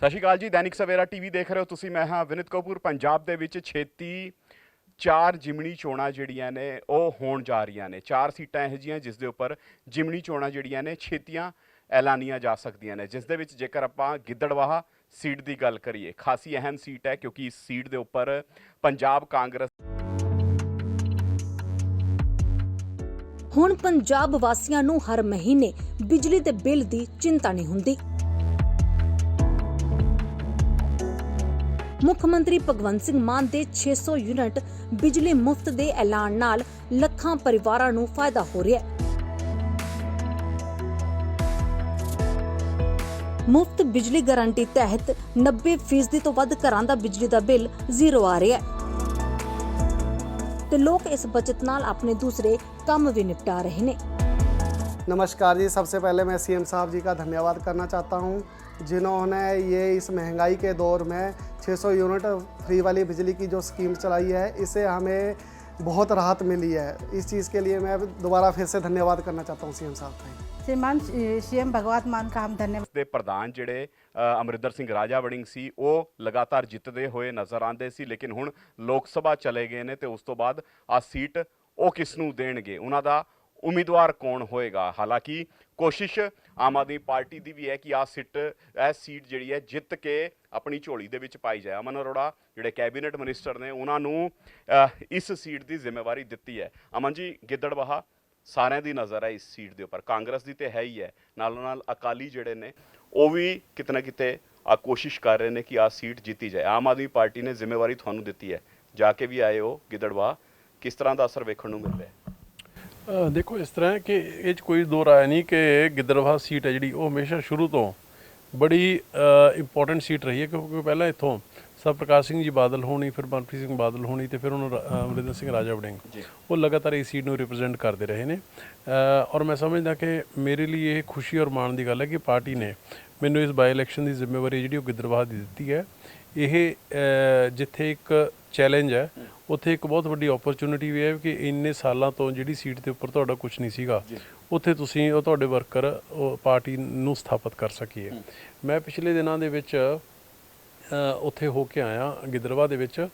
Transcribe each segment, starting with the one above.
ਸਤਿ ਸ਼੍ਰੀ ਅਕਾਲ ਜੀ, ਦੈਨਿਕ ਸਵੇਰਾ ਟੀਵੀ ਦੇਖ ਰਹੇ ਹੋ ਤੁਸੀਂ। ਮੈਂ ਹਾਂ ਵਿਨਿਤ ਕਪੂਰ। ਪੰਜਾਬ ਦੇ ਵਿੱਚ ਛੇਤੀ ਚਾਰ ਜਿਮਣੀ ਚੋਣਾਂ ਜਿਹੜੀਆਂ ਨੇ, ਉਹ ਹੋਣ ਜਾ ਰਹੀਆਂ ਨੇ। ਚਾਰ ਸੀਟਾਂ ਇਹੋ ਜਿਹੀਆਂ ਜਿਸ ਦੇ ਉੱਪਰ ਜਿਮਣੀ ਚੋਣਾਂ ਜਿਹੜੀਆਂ ਨੇ, ਛੇਤੀਆਂ ਐਲਾਨੀਆਂ ਜਾ ਸਕਦੀਆਂ ਨੇ। ਜਿਸ ਦੇ ਵਿੱਚ ਜੇਕਰ ਆਪਾਂ ਗਿੱਦੜਵਾਹਾ ਸੀਟ ਦੀ ਗੱਲ ਕਰੀਏ, ਖਾਸੀ ਅਹਿਮ ਸੀਟ ਹੈ ਕਿਉਂਕਿ ਇਸ ਸੀਟ ਦੇ ਉੱਪਰ ਪੰਜਾਬ ਕਾਂਗਰਸ ਹੁਣ ਪੰਜਾਬ ਵਾਸੀਆਂ ਨੂੰ ਹਰ ਮਹੀਨੇ ਬਿਜਲੀ ਦੇ ਬਿੱਲ ਦੀ ਚਿੰਤਾ ਨਹੀਂ ਹੁੰਦੀ। ਮੁੱਖ ਮੰਤਰੀ ਭਗਵੰਤ ਸਿੰਘ ਮਾਨ ਦੇ 600 ਯੂਨਿਟ ਬਿਜਲੀ ਮੁਫਤ ਦੇ ਐਲਾਨ ਨਾਲ ਲੱਖਾਂ ਪਰਿਵਾਰਾਂ ਨੂੰ ਫਾਇਦਾ ਹੋ ਰਿਹਾ ਹੈ। ਮੁਫਤ ਬਿਜਲੀ ਗਾਰੰਟੀ ਤਹਿਤ 90% ਤੋਂ ਵੱਧ ਘਰਾਂ ਦਾ ਬਿਜਲੀ ਦਾ ਬਿੱਲ ਜ਼ੀਰੋ ਆ ਰਿਹਾ ਹੈ। ਤੇ ਲੋਕ ਇਸ ਬਚਤ ਨਾਲ ਆਪਣੇ ਦੂਸਰੇ ਕੰਮ ਵੀ ਨਿਪਟਾ ਰਹੇ ਨੇ। नमस्कार जी सबसे पहले मैं सीएम साहब जी का धन्यवाद करना चाहता हूँ जिन्होंने ये इस महंगाई के दौर में 600 यूनिट फ्री वाली बिजली की जो स्कीम चलाई है इससे हमें बहुत राहत मिली है इस चीज़ के लिए मैं दोबारा फिर से धन्यवाद करना चाहता हूँ सीएम साहब का श्रीमान सीएम भगवत मान का हम धन्यवाद ਦੇ ਪ੍ਰਧਾਨ ਜਿਹੜੇ ਅ, ਅਮਰਿੰਦਰ ਸਿੰਘ ਰਾਜਾ ਵੜਿੰਗ ਸੀ ਉਹ ਲਗਾਤਾਰ ਜਿੱਤਦੇ ਹੋਏ ਨਜ਼ਰ ਆਉਂਦੇ ਸੀ ਲੇਕਿਨ ਹੁਣ ਲੋਕ ਸਭਾ ਚਲੇ ਗਏ ਨੇ ਤੇ ਉਸ ਤੋਂ ਬਾਅਦ ਆ ਸੀਟ ਉਹ ਕਿਸ ਨੂੰ ਦੇਣਗੇ ਉਹਨਾਂ ਦਾ ਉਮੀਦਵਾਰ ਕੌਣ ਹੋਏਗਾ? ਹਾਲਾਂਕਿ ਕੋਸ਼ਿਸ਼ ਆਮ ਆਦਮੀ ਪਾਰਟੀ ਦੀ ਵੀ ਹੈ ਕਿ ਆ ਸਿੱਟ, ਇਹ ਸੀਟ ਜਿਹੜੀ ਹੈ ਜਿੱਤ ਕੇ ਆਪਣੀ ਝੋਲੀ ਦੇ ਵਿੱਚ ਪਾਈ ਜਾਏ। ਅਮਨ ਅਰੋੜਾ, ਜਿਹੜੇ ਕੈਬਨਿਟ ਮਿਨਿਸਟਰ ਨੇ, ਉਹਨਾਂ ਨੂੰ ਇਸ ਸੀਟ ਦੀ ਜ਼ਿੰਮੇਵਾਰੀ ਦਿੱਤੀ ਹੈ। ਅਮਨ ਜੀ, ਗਿੱਦੜਬਾਹਾ, ਸਾਰਿਆਂ ਦੀ ਨਜ਼ਰ ਹੈ ਇਸ ਸੀਟ ਦੇ ਉੱਪਰ। ਕਾਂਗਰਸ ਦੀ ਤੇ ਹੈ ਹੀ ਹੈ। ਨਾਲੋਂ ਨਾਲ ਅਕਾਲੀ ਜਿਹੜੇ ਨੇ, ਉਹ ਵੀ ਕਿਤੇ ਨਾ ਕਿਤੇ ਆ ਕੋਸ਼ਿਸ਼ ਕਰ ਰਹੇ ਨੇ ਕਿ ਆ ਸੀਟ ਜਿੱਤੀ ਜਾਏ। ਆਮ ਆਦਮੀ ਪਾਰਟੀ ਨੇ ਜ਼ਿੰਮੇਵਾਰੀ ਤੁਹਾਨੂੰ ਦਿੱਤੀ ਹੈ। ਜਾ ਕੇ ਵੀ ਆਏ ਹੋ ਗਿੱਦੜਵਾ ਕਿਸ ਤਰ੍ਹਾਂ ਦਾ ਅਸਰ ਵੇਖਣ ਨੂੰ ਮਿਲ ਰਿਹਾ ਦੇਖੋ ਇਸ ਤਰ੍ਹਾਂ ਕਿ ਇਹ 'ਚ ਕੋਈ ਦੋ ਰਾਏ ਨਹੀਂ ਕਿ ਗਿੱਦੜਵਾਹਾ ਸੀਟ ਹੈ ਜਿਹੜੀ ਉਹ ਹਮੇਸ਼ਾ ਸ਼ੁਰੂ ਤੋਂ ਬੜੀ ਇੰਪੋਰਟੈਂਟ ਸੀਟ ਰਹੀ ਹੈ ਕਿਉਂਕਿ ਪਹਿਲਾਂ ਇੱਥੋਂ ਸਰ ਪ੍ਰਕਾਸ਼ ਸਿੰਘ ਜੀ ਬਾਦਲ ਹੋਣੀ ਫਿਰ ਮਨਪ੍ਰੀਤ ਸਿੰਘ ਬਾਦਲ ਹੋਣੀ ਤੇ ਫਿਰ ਉਹਨੂੰ ਅਮਰਿੰਦਰ ਸਿੰਘ ਰਾਜਾ ਵੜਿੰਗ। ਉਹ ਲਗਾਤਾਰ ਇਸ ਸੀਟ ਨੂੰ ਰਿਪਰੈਜ਼ੈਂਟ ਕਰਦੇ ਰਹੇ ਨੇ। ਔਰ ਮੈਂ ਸਮਝਦਾ ਕਿ ਮੇਰੇ ਲਈ ਇਹ ਖੁਸ਼ੀ ਔਰ ਮਾਣ ਦੀ ਗੱਲ ਹੈ ਕਿ ਪਾਰਟੀ ਨੇ ਮੈਨੂੰ ਇਸ ਬਾਈ ਇਲੈਕਸ਼ਨ ਦੀ ਜ਼ਿੰਮੇਵਾਰੀ ਜਿਹੜੀ ਉਹ ਗਿੱਦੜਵਾਹਾ ਦੀ ਦਿੱਤੀ ਹੈ। ਇਹ ਜਿੱਥੇ ਇੱਕ ਚੈਲੰਜ ਹੈ ਉੱਥੇ ਇੱਕ ਬਹੁਤ ਵੱਡੀ ਓਪਰਚੁਨਿਟੀ ਵੀ ਹੈ ਕਿ ਇੰਨੇ ਸਾਲਾਂ ਤੋਂ ਜਿਹੜੀ ਸੀਟ ਦੇ ਉੱਪਰ ਤੁਹਾਡਾ ਕੁਝ ਨਹੀਂ ਸੀਗਾ ਉੱਥੇ ਤੁਸੀਂ ਉਹ ਤੁਹਾਡੇ ਵਰਕਰ ਉਹ ਪਾਰਟੀ ਨੂੰ ਸਥਾਪਿਤ ਕਰ ਸਕੀਏ। ਮੈਂ ਪਿਛਲੇ ਦਿਨਾਂ ਦੇ ਵਿੱਚ ਉੱਥੇ ਹੋ ਕੇ ਆਇਆ ਗਿੱਦਰਵਾ ਦੇ ਵਿੱਚ।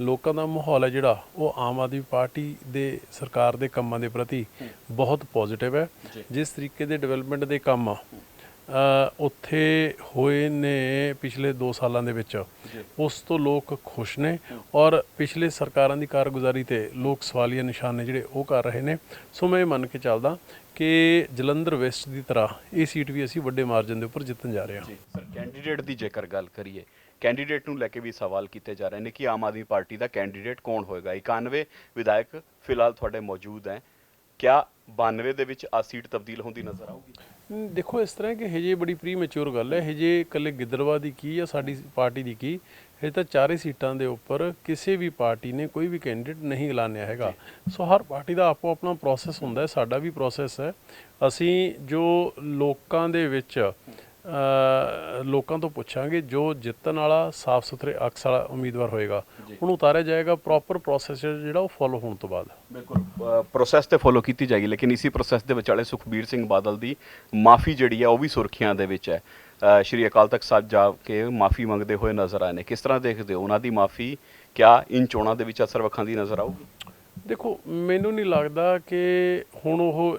ਲੋਕਾਂ ਦਾ ਮਾਹੌਲ ਹੈ ਜਿਹੜਾ ਉਹ ਆਮ ਆਦਮੀ ਪਾਰਟੀ ਦੇ ਸਰਕਾਰ ਦੇ ਕੰਮਾਂ ਦੇ ਪ੍ਰਤੀ ਬਹੁਤ ਪੋਜ਼ਿਟਿਵ ਹੈ। ਜਿਸ ਤਰੀਕੇ ਦੇ ਡਿਵੈਲਪਮੈਂਟ ਦੇ ਕੰਮ ਉੱਥੇ ਹੋਏ ਨੇ ਪਿਛਲੇ 2 ਸਾਲਾਂ ਦੇ ਵਿੱਚ। ਉਸ ਤੋਂ ਲੋਕ ਖੁਸ਼ ਨੇ ਔਰ ਪਿਛਲੇ ਸਰਕਾਰਾਂ ਦੀ ਕਾਰਗੁਜ਼ਾਰੀ ਤੇ ਲੋਕ ਸਵਾਲੀਆ ਨਿਸ਼ਾਨ ਨੇ ਜਿਹੜੇ ਉਹ ਕਰ ਰਹੇ ਨੇ। ਸੋ ਮੈਂ ਇਹ ਮੰਨ ਕੇ ਚੱਲਦਾ ਕਿ ਜਲੰਧਰ ਵੈਸਟ ਦੀ ਤਰ੍ਹਾਂ ਇਹ ਸੀਟ ਵੀ ਅਸੀਂ ਵੱਡੇ ਮਾਰਜਨ ਦੇ ਉੱਪਰ ਜਿੱਤਣ ਜਾ ਰਹੇ ਹਾਂ। ਸਰ ਕੈਂਡੀਡੇਟ ਦੀ ਜੇਕਰ ਗੱਲ ਕਰੀਏ ਕੈਂਡੀਡੇਟ ਨੂੰ ਲੈ ਕੇ ਵੀ ਸਵਾਲ ਕੀਤੇ ਜਾ ਰਹੇ ਨੇ ਕਿ ਆਮ ਆਦਮੀ ਪਾਰਟੀ ਦਾ ਕੈਂਡੀਡੇਟ ਕੌਣ ਹੋਏਗਾ। 91 ਵਿਧਾਇਕ ਫਿਲਹਾਲ ਤੁਹਾਡੇ ਮੌਜੂਦ ਹੈ। ਕਿਆ 92 ਦੇ ਵਿੱਚ ਆ ਸੀਟ ਤਬਦੀਲ ਹੁੰਦੀ ਨਜ਼ਰ ਆਊਗੀ? ਦੇਖੋ ਇਸ ਤਰ੍ਹਾਂ ਕਿ ਹਜੇ ਬੜੀ ਪ੍ਰੀ ਮੈਚੁਰ ਗੱਲ ਹੈ। ਹਜੇ ਇਕੱਲੇ ਗਿੱਦੜਵਾ ਦੀ ਕੀ ਜਾਂ ਸਾਡੀ ਪਾਰਟੀ ਦੀ ਕੀ ਹਜੇ ਤਾਂ ਚਾਰੇ ਸੀਟਾਂ ਦੇ ਉੱਪਰ ਕਿਸੇ ਵੀ ਪਾਰਟੀ ਨੇ ਕੋਈ ਵੀ ਕੈਂਡੀਡੇਟ ਨਹੀਂ ਐਲਾਨਿਆ ਹੈਗਾ। ਸੋ ਹਰ ਪਾਰਟੀ ਦਾ ਆਪੋ ਆਪਣਾ ਪ੍ਰੋਸੈਸ ਹੁੰਦਾ ਹੈ ਸਾਡਾ ਵੀ ਪ੍ਰੋਸੈਸ ਹੈ। ਅਸੀਂ ਜੋ ਲੋਕਾਂ ਦੇ ਵਿੱਚ ਲੋਕਾਂ ਤੋਂ ਪੁੱਛਾਂਗੇ ਜੋ ਜਿੱਤਣ ਵਾਲਾ ਸਾਫ਼ ਸੁਥਰੇ ਅਕਸ ਵਾਲਾ ਉਮੀਦਵਾਰ ਹੋਏਗਾ ਉਹਨੂੰ ਉਤਾਰਿਆ ਜਾਏਗਾ ਪ੍ਰੋਪਰ ਪ੍ਰੋਸੈਸ ਜਿਹੜਾ ਉਹ ਫੋਲੋ ਹੋਣ ਤੋਂ ਬਾਅਦ। ਬਿਲਕੁਲ ਪ੍ਰੋਸੈਸ ਤੇ ਫੋਲੋ ਕੀਤੀ ਜਾਏਗੀ ਲੇਕਿਨ ਇਸੇ ਪ੍ਰੋਸੈਸ ਦੇ ਵਿਚਾਲੇ ਸੁਖਬੀਰ ਸਿੰਘ ਬਾਦਲ ਦੀ ਮਾਫੀ ਜਿਹੜੀ ਹੈ ਉਹ ਵੀ ਸੁਰਖੀਆਂ ਦੇ ਵਿੱਚ ਹੈ। ਸ਼੍ਰੀ ਅਕਾਲ ਤਖਤ ਸਾਹਿਬ ਜਾ ਕੇ ਮਾਫੀ ਮੰਗਦੇ ਹੋਏ ਨਜ਼ਰ ਆਏ ਨੇ। ਕਿਸ ਤਰ੍ਹਾਂ ਦੇਖਦੇ ਹੋ ਉਹਨਾਂ ਦੀ ਮਾਫੀ? ਕਿਆ ਇਨ ਚੋਣਾਂ ਦੇ ਵਿੱਚ ਅਸਰ ਵਖਾਂਦੀ ਨਜ਼ਰ ਆਊਗੀ? ਦੇਖੋ ਮੈਨੂੰ ਨਹੀਂ ਲੱਗਦਾ ਕਿ ਹੁਣ ਉਹ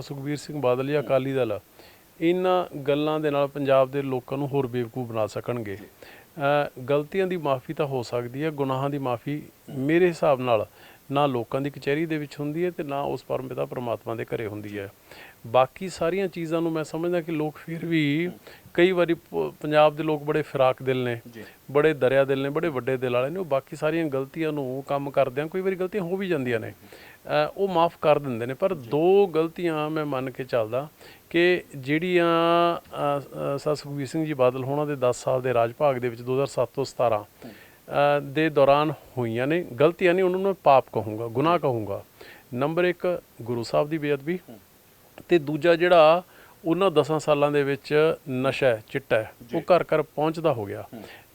ਸੁਖਬੀਰ ਸਿੰਘ ਬਾਦਲ ਜਾਂ ਅਕਾਲੀ ਦਲ ਇਹਨਾਂ ਗੱਲਾਂ ਦੇ ਨਾਲ ਪੰਜਾਬ ਦੇ ਲੋਕਾਂ ਨੂੰ ਹੋਰ ਬੇਵਕੂਫ ਬਣਾ ਸਕਣਗੇ। ਗਲਤੀਆਂ ਦੀ ਮਾਫੀ ਤਾਂ ਹੋ ਸਕਦੀ ਹੈ ਗੁਨਾਹਾਂ ਦੀ ਮਾਫੀ ਮੇਰੇ ਹਿਸਾਬ ਨਾਲ ਨਾ ਲੋਕਾਂ ਦੀ ਕਚਹਿਰੀ ਦੇ ਵਿੱਚ ਹੁੰਦੀ ਹੈ ਤੇ ਨਾ ਉਸ ਪਰਮਪਿਤਾ ਪ੍ਰਮਾਤਮਾ ਦੇ ਘਰੇ ਹੁੰਦੀ ਹੈ। ਬਾਕੀ ਸਾਰੀਆਂ ਚੀਜ਼ਾਂ ਨੂੰ ਮੈਂ ਸਮਝਦਾ ਕਿ ਲੋਕ ਫਿਰ ਵੀ ਕਈ ਵਾਰੀ ਪੰਜਾਬ ਦੇ ਲੋਕ ਬੜੇ ਫਿਰਾਕ ਦਿਲ ਨੇ ਬੜੇ ਦਰਿਆ ਦਿਲ ਨੇ ਬੜੇ ਵੱਡੇ ਦਿਲ ਵਾਲੇ ਨੇ ਉਹ ਬਾਕੀ ਸਾਰੀਆਂ ਗਲਤੀਆਂ ਨੂੰ ਕੰਮ ਕਰਦਿਆਂ ਕੋਈ ਵਾਰੀ ਗਲਤੀਆਂ ਹੋ ਵੀ ਜਾਂਦੀਆਂ ਨੇ। ਉਹ ਮਾਫ ਕਰ ਦਿੰਦੇ ਨੇ। ਪਰ ਦੋ ਗਲਤੀਆਂ ਮੈਂ ਮੰਨ ਕੇ ਚੱਲਦਾ ਕਿ ਜਿਹੜੀਆਂ ਸੁਖਬੀਰ ਸਿੰਘ ਜੀ ਬਾਦਲ ਹੋਣਾ ਦੇ 10 ਸਾਲ ਦੇ ਰਾਜ ਭਾਗ ਦੇ ਵਿੱਚ 2007 ਤੋਂ 17 ਅ, ਦੇ ਦੌਰਾਨ ਹੋਈਆਂ ਨੇ। ਗਲਤੀਆਂ ਨਹੀਂ ਉਹਨਾਂ ਨੂੰ ਮੈਂ ਪਾਪ ਕਹੂੰਗਾ ਗੁਨਾਹ ਕਹੂੰਗਾ। ਨੰਬਰ 1 ਗੁਰੂ ਸਾਹਿਬ ਦੀ ਬੇਅਦਬੀ ਤੇ ਦੂਜਾ ਜਿਹੜਾ ਉਹਨਾਂ 10 ਸਾਲਾਂ ਦੇ ਵਿੱਚ ਨਸ਼ਾ ਚਿੱਟਾ ਉਹ ਘਰ ਘਰ ਪਹੁੰਚਦਾ ਹੋ ਗਿਆ।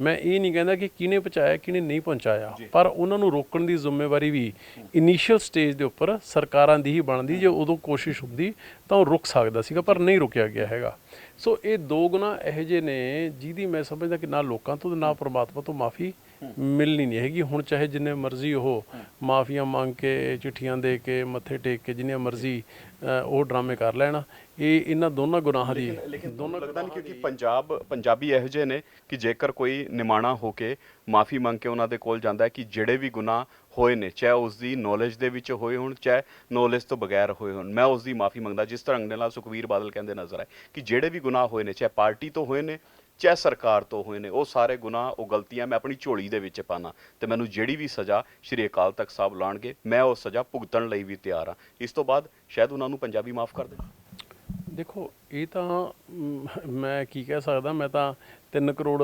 ਮੈਂ ਇਹ ਨਹੀਂ ਕਹਿੰਦਾ ਕਿ ਕਿਹਨੇ ਪਹੁੰਚਾਇਆ ਕਿਹਨੇ ਨਹੀਂ ਪਹੁੰਚਾਇਆ। ਪਰ ਉਹਨਾਂ ਨੂੰ ਰੋਕਣ ਦੀ ਜ਼ਿੰਮੇਵਾਰੀ ਵੀ ਇਨੀਸ਼ੀਅਲ ਸਟੇਜ ਦੇ ਉੱਪਰ ਸਰਕਾਰਾਂ ਦੀ ਹੀ ਬਣਦੀ। ਜੇ ਉਦੋਂ ਕੋਸ਼ਿਸ਼ ਹੁੰਦੀ ਤਾਂ ਉਹ ਰੁਕ ਸਕਦਾ ਸੀਗਾ ਪਰ ਨਹੀਂ ਰੁਕਿਆ ਗਿਆ ਹੈਗਾ। ਸੋ ਇਹ ਦੋ ਗੁਣਾ ਇਹੋ ਜਿਹੇ ਨੇ ਜਿਹਦੀ ਮੈਂ ਸਮਝਦਾ ਕਿ ਨਾ ਲੋਕਾਂ ਤੋਂ ਤੇ ਨਾ ਪ੍ਰਮਾਤਮਾ ਤੋਂ ਮਾਫੀ ਮਿਲਣੀ ਨਹੀਂ ਹੈਗੀ। ਹੁਣ ਚਾਹੇ ਜਿੰਨੇ ਮਰਜ਼ੀ ਉਹ ਮਾਫੀਆਂ ਮੰਗ ਕੇ ਚਿੱਠੀਆਂ ਦੇ ਕੇ ਮੱਥੇ ਟੇਕ ਕੇ ਜਿੰਨੇ ਮਰਜ਼ੀ ਉਹ ਡਰਾਮੇ ਕਰ ਲੈਣ। ਇਹ ਇਹਨਾਂ ਦੋਨਾਂ ਗੁਨਾਹਾਂ ਦੀ ਲੇਕਿਨ ਦੋਨੋਂ ਲੱਗਦਾ ਨਹੀਂ ਕਿਉਂਕਿ ਪੰਜਾਬ ਪੰਜਾਬੀ ਇਹੋ ਜਿਹੇ ਨੇ ਕਿ ਜੇਕਰ ਕੋਈ ਨਿਮਾਣਾ ਹੋ ਕੇ ਮਾਫੀ ਮੰਗ ਕੇ ਉਹਨਾਂ ਦੇ ਕੋਲ ਜਾਂਦਾ ਹੈ ਕਿ ਜਿਹੜੇ ਵੀ ਗੁਨਾਹ ਹੋਏ ਨੇ, ਚਾਹੇ ਉਸ ਦੀ ਨੌਲੇਜ ਦੇ ਵਿੱਚ ਹੋਏ ਹੋਣ, ਚਾਹੇ ਨੌਲੇਜ ਤੋਂ ਬਗੈਰ ਹੋਏ ਹੋਣ। ਮੈਂ ਉਸ ਦੀ ਮਾਫੀ ਮੰਗਦਾ, ਜਿਸ ਤਰ੍ਹਾਂ ਦੇ ਨਾਲ ਸੁਖਵੀਰ ਬਾਦਲ ਕਹਿੰਦੇ ਨਜ਼ਰ ਆਏ, ਕਿ ਜਿਹੜੇ ਵੀ ਗੁਨਾਹ ਹੋਏ ਨੇ, ਚਾਹੇ ਪਾਰਟੀ ਤੋਂ ਹੋਏ ਨੇ, ਚਾਹੇ ਸਰਕਾਰ ਤੋਂ ਹੋਏ ਨੇ, ਉਹ ਸਾਰੇ ਗੁਨਾਹ, ਉਹ ਗਲਤੀਆਂ ਮੈਂ ਆਪਣੀ ਝੋਲੀ ਦੇ ਵਿੱਚ ਪਾਣਾ ਤੇ ਮੈਨੂੰ ਜਿਹੜੀ ਵੀ ਸਜ਼ਾ ਸ਼੍ਰੀ ਅਕਾਲ ਤਖਤ ਸਾਹਿਬ ਲਾਣਗੇ ਮੈਂ ਉਹ ਸਜ਼ਾ ਭੁਗਤਣ ਲਈ ਵੀ ਤਿਆਰ ਹਾਂ। ਇਸ ਤੋਂ ਬਾਅਦ ਸ਼ਾਇਦ ਉਹਨਾਂ ਨੂੰ ਪੰਜਾਬੀ ਮਾਫ ਕਰ ਦੇਣ। ਦੇਖੋ ਇਹ ਤਾਂ ਮ, ਕੀ ਕਹਿ ਸਕਦਾ ਮੈਂ ਤਾਂ 3 ਕਰੋੜ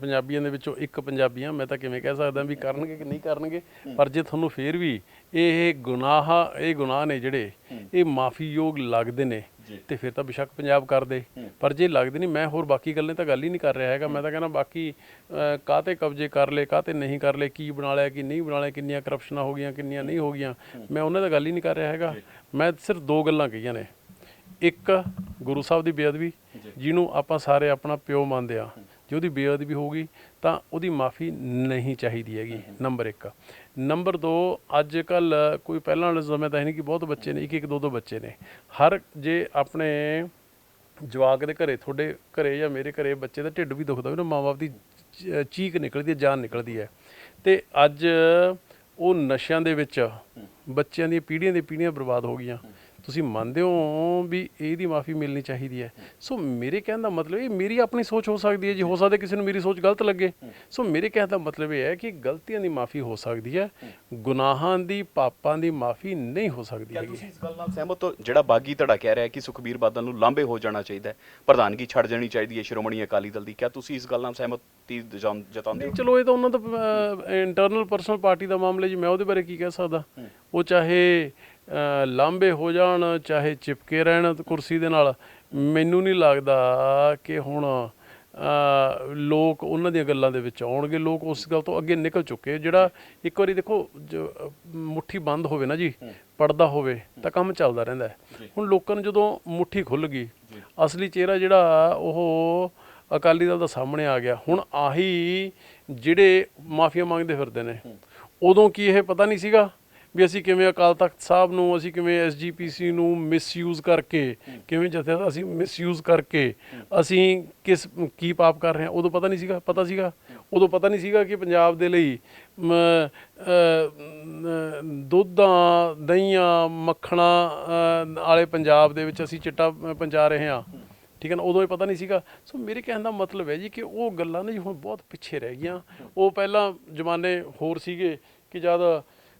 ਪੰਜਾਬੀਆਂ ਦੇ ਵਿੱਚੋਂ ਇੱਕ ਪੰਜਾਬੀ ਹਾਂ ਮੈਂ ਤਾਂ ਕਿਵੇਂ ਕਹਿ ਸਕਦਾ ਵੀ ਕਰਨਗੇ ਕਿ ਨਹੀਂ ਕਰਨਗੇ। ਪਰ ਜੇ ਤੁਹਾਨੂੰ ਫੇਰ ਵੀ ਇਹ ਗੁਨਾਹ ਇਹ ਗੁਨਾਹ ਨੇ ਜਿਹੜੇ ਇਹ ਮਾਫੀਯੋਗ ਲੱਗਦੇ ਨੇ ਤੇ ਫਿਰ ਤਾਂ ਬਿਸ਼ੱਕ ਪੰਜਾਬ ਕਰਦੇ ਪਰ ਜੇ ਲੱਗਦੇ ਨਹੀਂ ਮੈਂ ਹੋਰ ਬਾਕੀ ਗੱਲਾਂ ਤਾਂ ਗੱਲ ਹੀ ਨਹੀਂ ਕਰ ਰਿਹਾ ਹੈਗਾ। ਮੈਂ ਤਾਂ ਕਹਿੰਦਾ ਬਾਕੀ ਅ, ਕਾਹਤੇ ਕਬਜ਼ੇ ਕਰ ਲਏ ਕਾਹਤੇ ਨਹੀਂ ਕਰ ਲਏ ਕੀ ਬਣਾ ਲਿਆ ਕੀ ਨਹੀਂ ਬਣਾ ਲਿਆ ਕਿੰਨੀਆਂ ਕਰਪਸ਼ਨਾਂ ਹੋ ਗਈਆਂ ਕਿੰਨੀਆਂ ਨਹੀਂ ਹੋ ਗਈਆਂ। ਮੈਂ ਉਹਨਾਂ ਦਾ ਗੱਲ ਹੀ ਨਹੀਂ ਕਰ ਰਿਹਾ ਹੈਗਾ। ਮੈਂ ਸਿਰਫ ਦੋ ਗੱਲਾਂ ਕਹੀਆਂ ਨੇ। ਇੱਕ ਗੁਰੂ ਸਾਹਿਬ ਦੀ ਬੇਅਦਬੀ ਜਿਹਨੂੰ ਆਪਾਂ ਸਾਰੇ ਆਪਣਾ ਪਿਓ ਮੰਨਦੇ ਆ ਜੇ ਉਹਦੀ ਬੇਅਦਬੀ ਹੋਊਗੀ ਤਾਂ ਉਹਦੀ ਮਾਫੀ ਨਹੀਂ ਚਾਹੀਦੀ ਹੈਗੀ ਨੰਬਰ 1 ਨੰਬਰ 2 ਅੱਜ ਕੱਲ ਕੋਈ ਪਹਿਲਾਂ ਵਾਲੇ ਸਮੇਂ ਤਾਂ ਹੈ ਨਹੀਂ ਕਿ ਬਹੁਤ ਬੱਚੇ ਨੇ ਇੱਕ ਇੱਕ ਦੋ ਦੋ ਬੱਚੇ ਨੇ। ਹਰ ਜੇ ਆਪਣੇ ਜਵਾਕ ਦੇ ਘਰੇ ਤੁਹਾਡੇ ਘਰੇ ਜਾਂ ਮੇਰੇ ਘਰੇ ਬੱਚੇ ਦਾ ਢਿੱਡ ਵੀ ਦੁਖਦਾ ਵੀ ਨਾ ਮਾਂ-ਬਾਪ ਦੀ ਚੀਕ ਨਿਕਲਦੀ ਹੈ ਜਾਨ ਨਿਕਲਦੀ ਹੈ। ਤੇ ਅੱਜ ਉਹ ਨਸ਼ਿਆਂ ਦੇ ਵਿੱਚ ਬੱਚਿਆਂ ਦੀਆਂ ਪੀੜ੍ਹੀਆਂ ਦੀ ਪੀੜ੍ਹੀਆਂ ਬਰਬਾਦ ਹੋ ਗਈਆਂ। ਤੁਸੀਂ ਮੰਨਦੇ ਹੋ ਵੀ ਇਹਦੀ ਮਾਫੀ ਮਿਲਣੀ ਚਾਹੀਦੀ ਹੈ। ਸੋ ਮੇਰੇ ਕਹਿਣ ਦਾ ਮਤਲਬ ਇਹ ਮੇਰੀ ਆਪਣੀ ਸੋਚ ਹੋ ਸਕਦੀ ਹੈ ਜੇ ਹੋ ਸਕਦਾ ਕਿਸੇ ਨੂੰ ਮੇਰੀ ਸੋਚ ਗਲਤ ਲੱਗੇ। ਸੋ ਮੇਰੇ ਕਹਿਣ ਦਾ ਮਤਲਬ ਇਹ ਹੈ ਕਿ ਗਲਤੀਆਂ ਦੀ ਮਾਫੀ ਹੋ ਸਕਦੀ ਹੈ ਗੁਨਾਹਾਂ ਦੀ ਪਾਪਾਂ ਦੀ ਮਾਫੀ ਨਹੀਂ ਹੋ ਸਕਦੀ ਹੈਗੀ। ਤੁਸੀਂ ਇਸ ਗੱਲ ਨਾਲ ਸਹਿਮਤ ਹੋ? ਜਿਹੜਾ ਬਾਗੀ ਧੜਾ ਕਹਿ ਰਿਹਾ ਕਿ ਸੁਖਬੀਰ ਬਾਦਲ ਨੂੰ ਲਾਂਬੇ ਹੋ ਜਾਣਾ ਚਾਹੀਦਾ ਹੈ ਪ੍ਰਧਾਨਗੀ ਛੱਡ ਜਾਣੀ ਚਾਹੀਦੀ ਹੈ ਸ਼੍ਰੋਮਣੀ ਅਕਾਲੀ ਦਲ ਦੀ। ਕਿਆ ਤੁਸੀਂ ਇਸ ਗੱਲ ਨਾਲ ਸਹਿਮਤੀ ਜਤਾਉਂ- ਜਤਾਉਂਦੇ ਹੋ? ਚਲੋ ਇਹ ਤਾਂ ਉਹਨਾਂ ਦਾ ਇੰਟਰਨਲ ਪਰਸਨਲ ਪਾਰਟੀ ਦਾ ਮਾਮਲਾ ਜੀ ਮੈਂ ਉਹਦੇ ਬਾਰੇ ਕੀ ਕਹਿ ਸਕਦਾ। ਉਹ ਚਾਹੇ ਲਾਂਬੇ ਹੋ ਜਾਣ ਚਾਹੇ ਚਿਪਕੇ ਰਹਿਣ ਕੁਰਸੀ ਦੇ ਨਾਲ ਮੈਨੂੰ ਨਹੀਂ ਲੱਗਦਾ ਕਿ ਹੁਣ ਲੋਕ ਉਹਨਾਂ ਦੀਆਂ ਗੱਲਾਂ ਦੇ ਵਿੱਚ ਆਉਣਗੇ ਲੋਕ ਉਸ ਗੱਲ ਤੋਂ ਅੱਗੇ ਨਿਕਲ ਚੁੱਕੇ। ਜਿਹੜਾ ਇੱਕ ਵਾਰੀ ਦੇਖੋ ਮੁੱਠੀ ਬੰਦ ਹੋਵੇ ਨਾ ਜੀ ਪੜਦਾ ਹੋਵੇ ਤਾਂ ਕੰਮ ਚੱਲਦਾ ਰਹਿੰਦਾ ਹੁਣ ਲੋਕਾਂ ਨੂੰ ਜਦੋਂ ਮੁੱਠੀ ਖੁੱਲ ਗਈ ਅਸਲੀ ਚਿਹਰਾ ਜਿਹੜਾ ਉਹ ਅਕਾਲੀ ਦਲ ਦਾ ਸਾਹਮਣੇ ਆ ਗਿਆ। ਹੁਣ ਆਹੀ ਜਿਹੜੇ ਮਾਫੀਆ ਮੰਗਦੇ ਫਿਰਦੇ ਨੇ ਉਦੋਂ ਕੀ ਇਹ ਪਤਾ ਨਹੀਂ ਸੀਗਾ? ਵੀ ਅਸੀਂ ਕਿਵੇਂ ਅਕਾਲ ਤਖਤ ਸਾਹਿਬ ਨੂੰ ਅਸੀਂ ਕਿਵੇਂ ਐਸਜੀਪੀਸੀ ਨੂੰ ਮਿਸਯੂਜ਼ ਕਰਕੇ ਕਿਵੇਂ ਜਥੇ ਅਸੀਂ ਮਿਸਯੂਜ਼ ਕਰਕੇ ਅਸੀਂ ਕਿਸ ਕੀ ਪਾਪ ਕਰ ਰਹੇ ਹਾਂ ਉਦੋਂ ਪਤਾ ਨਹੀਂ ਸੀਗਾ ਪਤਾ ਸੀਗਾ? ਉਦੋਂ ਪਤਾ ਨਹੀਂ ਸੀਗਾ ਕਿ ਪੰਜਾਬ ਦੇ ਲਈ ਦੁੱਧਾਂ ਦਹੀਂਆਂ ਮੱਖਣਾ ਵਾਲੇ ਪੰਜਾਬ ਦੇ ਵਿੱਚ ਅਸੀਂ ਚਿੱਟਾ ਅ, ਪਹੁੰਚਾ ਰਹੇ ਹਾਂ। ਠੀਕ ਹੈ ਨਾ? ਉਦੋਂ ਇਹ ਪਤਾ ਨਹੀਂ ਸੀਗਾ। ਸੋ ਮੇਰੇ ਕਹਿਣ ਦਾ ਮਤਲਬ ਹੈ ਜੀ ਕਿ ਉਹ ਗੱਲਾਂ ਨੇ ਜੀ ਹੁਣ ਬਹੁਤ ਪਿੱਛੇ ਰਹਿ ਗਈਆਂ। ਉਹ ਪਹਿਲਾਂ ਜ਼ਮਾਨੇ ਹੋਰ ਸੀਗੇ ਕਿ ਜਦ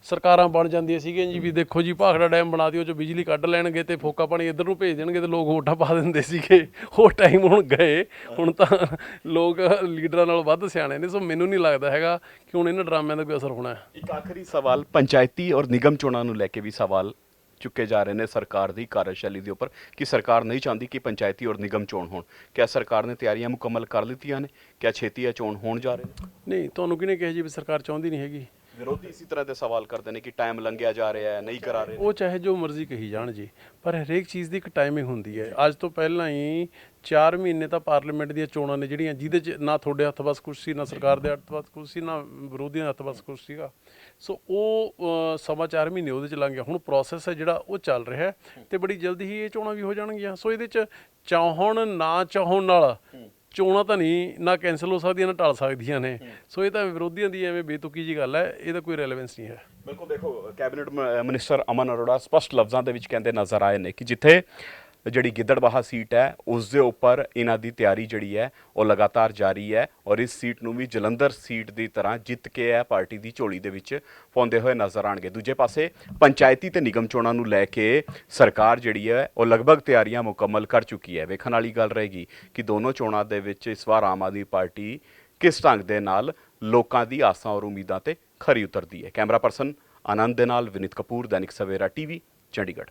ਸਰਕਾਰਾਂ ਬਣ ਜਾਂਦੀਆਂ ਸੀਗੀਆਂ ਜੀ ਵੀ ਦੇਖੋ ਜੀ ਭਾਖੜਾ ਡੈਮ ਬਣਾ ਦਿਓ ਜੋ ਬਿਜਲੀ ਕੱਢ ਲੈਣਗੇ ਤੇ ਫੋਕਾ ਪਾਣੀ ਇੱਧਰ ਨੂੰ ਭੇਜ ਦੇਣਗੇ ਤੇ ਲੋਕ ਵੋਟਾਂ ਪਾ ਦਿੰਦੇ ਸੀਗੇ। ਉਹ ਟਾਈਮ ਹੁਣ ਗਏ ਹੁਣ ਤਾਂ ਲੋਕ ਲੀਡਰਾਂ ਨਾਲੋਂ ਵੱਧ ਸਿਆਣੇ ਨੇ ਸੋ ਮੈਨੂੰ ਨਹੀਂ ਲੱਗਦਾ ਹੈਗਾ ਕਿ ਹੁਣ ਇਹਨਾਂ ਡਰਾਮਿਆਂ ਦਾ ਕੋਈ ਅਸਰ ਹੋਣਾ ਹੈ। ਇੱਕ ਆਖਰੀ ਸਵਾਲ ਪੰਚਾਇਤੀ ਔਰ ਨਿਗਮ ਚੋਣਾਂ ਨੂੰ ਲੈ ਕੇ ਵੀ ਸਵਾਲ ਚੁੱਕੇ ਜਾ ਰਹੇ ਨੇ ਸਰਕਾਰ ਦੀ ਕਾਰਜਸ਼ੈਲੀ ਦੇ ਉੱਪਰ ਕਿ ਸਰਕਾਰ ਨਹੀਂ ਚਾਹੁੰਦੀ ਕਿ ਪੰਚਾਇਤੀ ਔਰ ਨਿਗਮ ਚੋਣ ਹੋਣ। ਕਿਆ ਸਰਕਾਰ ਨੇ ਤਿਆਰੀਆਂ ਮੁਕੰਮਲ ਕਰ ਲਿੱਤੀਆਂ ਨੇ? ਕਿਆ ਛੇਤੀ ਇਹ ਚੋਣ ਹੋਣ ਜਾ ਰਹੇ ਨੇ? ਨਹੀਂ ਤੁਹਾਨੂੰ ਕਿਹਨੇ ਕਿਹਾ ਜੀ ਵੀ ਸਰਕਾਰ ਚਾਹੁੰਦੀ ਨਹੀਂ ਹੈਗੀ? ਵਿਰੋਧੀ ਇਸੇ ਤਰ੍ਹਾਂ ਦੇ ਸਵਾਲ ਕਰਦੇ ਨੇ ਕਿ ਟਾਈਮ ਲੰਘਿਆ ਜਾ ਰਿਹਾ ਹੈ, ਨਹੀਂ ਕਰਾ ਰਹੇ। ਉਹ ਚਾਹੇ ਜੋ ਮਰਜ਼ੀ ਕਹੀ ਜਾਣ ਜੀ, ਪਰ ਹਰੇਕ ਚੀਜ਼ ਦੀ ਇੱਕ ਟਾਈਮਿੰਗ ਹੁੰਦੀ ਹੈ। ਅੱਜ ਤੋਂ ਪਹਿਲਾਂ ਹੀ 4 ਮਹੀਨੇ ਤਾਂ ਪਾਰਲੀਮੈਂਟ ਦੀਆਂ ਚੋਣਾਂ ਨੇ ਜਿਹੜੀਆਂ, ਜਿਹਦੇ 'ਚ ਨਾ ਤੁਹਾਡੇ ਹੱਥ ਵੱਸ ਕੁਛ ਸੀ, ਨਾ ਸਰਕਾਰ ਦੇ ਹੱਥ ਵੱਸ ਕੁਛ ਸੀ, ਨਾ ਵਿਰੋਧੀਆਂ ਦੇ ਹੱਥ ਵੱਸ ਕੁਛ ਸੀਗਾ। ਸੋ ਉਹ ਸਮਾਂ ਸਵਾ 4 ਮਹੀਨੇ ਉਹਦੇ 'ਚ ਲੰਘ ਗਿਆ। ਹੁਣ ਪ੍ਰੋਸੈਸ ਹੈ ਜਿਹੜਾ, ਉਹ ਚੱਲ ਰਿਹਾ ਹੈ ਤੇ ਬੜੀ ਜਲਦੀ ਹੀ ਇਹ ਚੋਣਾਂ ਵੀ ਹੋ ਜਾਣਗੀਆਂ। ਸੋ ਇਹਦੇ 'ਚ ਚਾਹਣ, ਨਾ ਚਾਹਣ ਨਾਲ ਚੋਣਾਂ ਤਾਂ ਨਹੀਂ ਨਾ ਕੈਨਸਲ ਹੋ ਸਕਦੀਆਂ ਨਾ ਟਲ ਸਕਦੀਆਂ ਨੇ। ਸੋ ਇਹ ਤਾਂ ਵਿਰੋਧੀਆਂ ਦੀ ਐਵੇਂ ਬੇਤੁਕੀ ਜੀ ਗੱਲ ਹੈ ਇਹਦਾ ਕੋਈ ਰੈਲੇਵੈਂਸ ਨਹੀਂ ਹੈ। ਬਿਲਕੁਲ ਦੇਖੋ ਕੈਬਨਿਟ ਮਿਨਿਸਟਰ ਅਮਨ ਅਰੋੜਾ ਸਪਸ਼ਟ ਲਫ਼ਜ਼ਾਂ ਦੇ ਵਿੱਚ ਕਹਿੰਦੇ ਨਜ਼ਰ ਆਏ ਨੇ ਕਿ ਜਿੱਥੇ ਜਿਹੜੀ ਗਿੱਦੜਬਾਹਾ ਸੀਟ ਹੈ, ਉਸ ਦੇ ਉੱਪਰ ਇਹਨਾਂ ਦੀ ਤਿਆਰੀ ਜਿਹੜੀ ਹੈ, ਉਹ ਲਗਾਤਾਰ ਜਾਰੀ ਹੈ ਔਰ ਇਸ ਸੀਟ ਨੂੰ ਵੀ ਜਲੰਧਰ ਸੀਟ ਦੀ ਤਰ੍ਹਾਂ ਜਿੱਤ ਕੇ ਹੈ ਪਾਰਟੀ ਦੀ ਝੋਲੀ ਦੇ ਵਿੱਚ ਪਾਉਂਦੇ ਹੋਏ ਨਜ਼ਰ ਆਣਗੇ ਦੂਜੇ ਪਾਸੇ ਪੰਚਾਇਤੀ ਤੇ ਨਿਗਮ ਚੋਣਾਂ ਨੂੰ ਲੈ ਕੇ ਸਰਕਾਰ ਜਿਹੜੀ ਹੈ, ਉਹ ਲਗਭਗ ਤਿਆਰੀਆਂ ਮੁਕੰਮਲ ਕਰ ਚੁੱਕੀ ਹੈ। ਵੇਖਣ ਵਾਲੀ ਗੱਲ ਰਹੇਗੀ ਕਿ ਦੋਨੋਂ ਚੋਣਾਂ ਦੇ ਵਿੱਚ ਇਸ ਵਾਰ ਆਮ ਆਦਮੀ ਪਾਰਟੀ ਕਿਸ ਢੰਗ ਦੇ ਨਾਲ ਲੋਕਾਂ ਦੀ ਆਸਾਂ ਔਰ ਉਮੀਦਾਂ ਤੇ ਖਰੀ ਉਤਰਦੀ ਹੈ। ਕੈਮਰਾ ਪਰਸਨ ਆਨੰਦ ਦੇ ਨਾਲ ਵਿਨੀਤ ਕਪੂਰ, ਦੈਨਿਕ ਸਵੇਰਾ ਟੀਵੀ, ਚੰਡੀਗੜ੍ਹ।